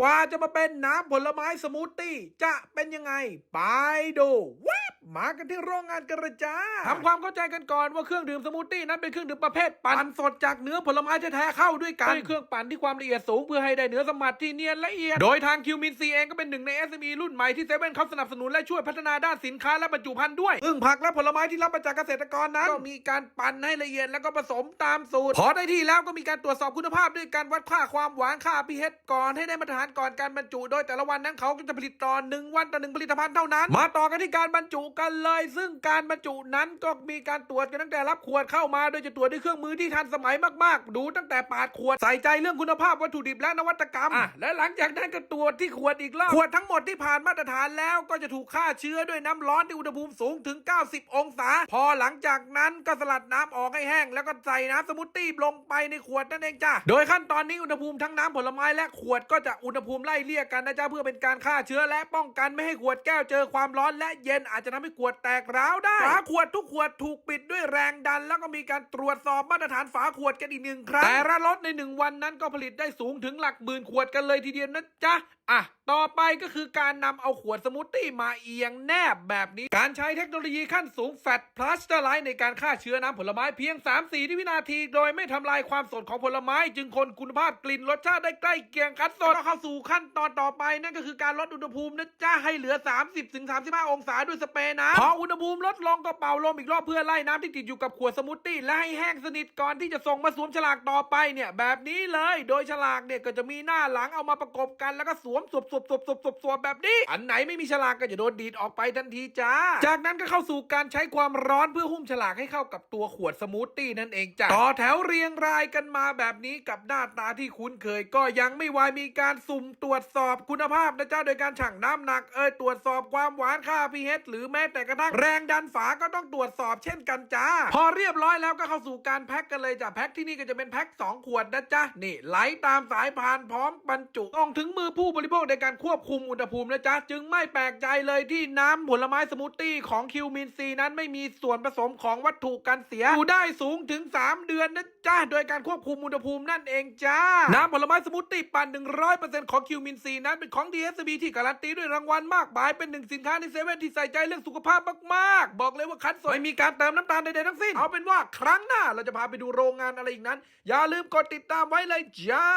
กว่าจะมาเป็นน้ำผลไม้สมูทตี้จะเป็นยังไง ไปดูแวบ มากันที่โรงงานกันเลยจ้าทำความเข้าใจกันก่อนว่าเครื่องดื่มสมูทตี้นั้นเป็นเครื่องดื่มประเภทปั่นสดจากเนื้อผลไม้แท้ๆเข้าด้วยกันด้วยเครื่องปั่นที่ความละเอียดสูงเพื่อให้ได้เนื้อสัมผัสที่เนียนละเอียด โดยทางคิวมินซีเองก็เป็นหนึ่งใน SME รุ่นใหม่ที่เซเว่นเขาสนับสนุนและช่วยพัฒนาด้านสินค้าและบรรจุภัณฑ์ด้วยซึ่งผักและผลไม้ที่รับมาจากเกษตรกรนั้นก็มีการปั่นให้ละเอียดแล้วก็ผสมตามสูตร พอได้ที่แล้วก็มีการตรวจสอบคุณภาพด้วยการวัดค่าความหวานค่า pH ก่อนให้ได้มาตรฐานก่อนการบรรจุ โดยแต่ละวันนั้นเขาก็จะผลิตต่อหนึ่งวันต่อหนึ่งผลิตภัณฑ์เท่านั้น มาต่อกันที่การบรรจุกันเลย ซึ่งการบรรจุนั้นก็มีการตรวจกันตั้งแต่รับขวดเข้ามา โดยจะตรวจด้วยเครื่องมือที่ทันสมัยมากๆ ดูตั้งแต่ปาดขวดใส่ใจเรื่องคุณภาพวัตถุดิบและนวัตกรรมอะและหลังจากนั้นก็ตรวจที่ขวดอีกรอบขวดทั้งหมดที่ผ่านมาตรฐานแล้วก็จะถูกฆ่าเชื้อด้วยน้ำร้อนที่อุณหภูมิสูงถึง 90 องศา พอหลังจากนั้นก็สลัดน้ำออกให้แห้ง แล้วก็ใส่น้ำสมูทตี้ลงไปในขวดนั่นเองจ้าโดยขั้นตอนนี้อุณหภูมิทั้งน้ำผลไม้และขวดก็จะอุณหภูมิไล่เลี่ยกันนะจ๊ะเพื่อเป็นการฆ่าเชื้อและป้องกันไม่ให้ขวดแก้วเจอความร้อนและเย็นอาจจะทำให้ขวดแตกร้าวได้ ฝาขวดทุกขวดถูกปิดด้วยแรงดัน แล้วก็มีการตรวจสอบมาตรฐานฝาขวดกันอีกหนึ่งครั้งแต่ละรถในหนึ่งวันนั้นก็ผลิตได้สูงถึงหลักหมื่นขวดกันเลยทีเดียวนะจ๊ะอะ ต่อไปก็คือการนำเอาขวดสมูทตี้มาเอียงแนบแบบนี้ การใช้เทคโนโลยีขั้นสูงแฟตพลาสเตอร์ไลท์ในการฆ่าเชื้อน้ำผลไม้เพียง 3-4 วินาที โดยไม่ทำลายความสดของผลไม้ จึงคงคุณภาพกลิ่นรสชาติได้ใกล้เคียงคัดสดก็เข้าสู่ขั้นตอนต่อไปนั่นก็คือการลดอุณหภูมินะจ๊ะให้เหลือ 30-35 องศาด้วยสเปรย์น้ำพออุณหภูมิลดลงก็เป่าลมอีกรอบเพื่อไล่น้ำที่ติดอยู่กับขวดสมูทตี้และให้แห้งสนิทก่อนที่จะส่งมาสวมฉลากต่อไปเนี่ยแบบนี้เลย โดยฉลากเนี่ยก็จะมีหน้าหลังเอามาประกบกันแล้วก็สวมสวบสวบสวแบบนี้ อันไหนไม่มีฉลากก็จะโดนดีดออกไปทันทีจ้า จากนั้นก็เข้าสู่การใช้ความร้อนเพื่อหุ้มฉลากให้เข้ากับตัวขวดสมูทตี้นั่นเองจ้าต่อแถวเรียงรายกันมาแบบนี้กับหน้าตาที่คุ้นเคยก็ยังไม่วายมีการสุ่มตรวจสอบคุณภาพนะจ้าโดยการชั่งน้ำหนักเอยตรวจสอบความหวานค่า pH หรือแม้แต่กระทั่งแรงดันฝาก็ต้องตรวจสอบเช่นกันจ้า พอเรียบร้อยแล้วก็เข้าสู่การแพ็คกันเลยจ้ะแพ็คที่นี่ก็จะเป็นแพ็ค2ขวดนะจ๊ะนี่ไหลตามสายพานพร้อมบรรจุต้องถึงมือผู้บริโภคในการควบคุมอุณหภูมินะจ๊ะ จึงไม่แปลกใจเลยที่น้ำผลไม้สมูทตี้ของคิวมินซีนั้นไม่มีส่วนผสมของวัตถุกันเสียอยู่ได้สูงถึง 3 เดือนนะจ๊ะ โดยการควบคุมอุณหภูมินั่นเองจ้า น้ำผลไม้สมูทตี้ปั่น 100%ของคิวมินซีนั้นเป็นของ DSB ที่การันตีด้วยรางวัลมากมาย เป็นหนึ่งสินค้าในเซเว่นที่ใส่ใจเรื่องสุขภาพมากๆ บอกเลยว่าคัดสดไม่มีการเติมน้ำตาลใดๆทั้งสิ้น เอาเป็นว่าครั้งหน้าเราจะพาไปดูโรงงานอะไรอีกนั้น อย่าลืมกดติดตามไว้เลยจ้า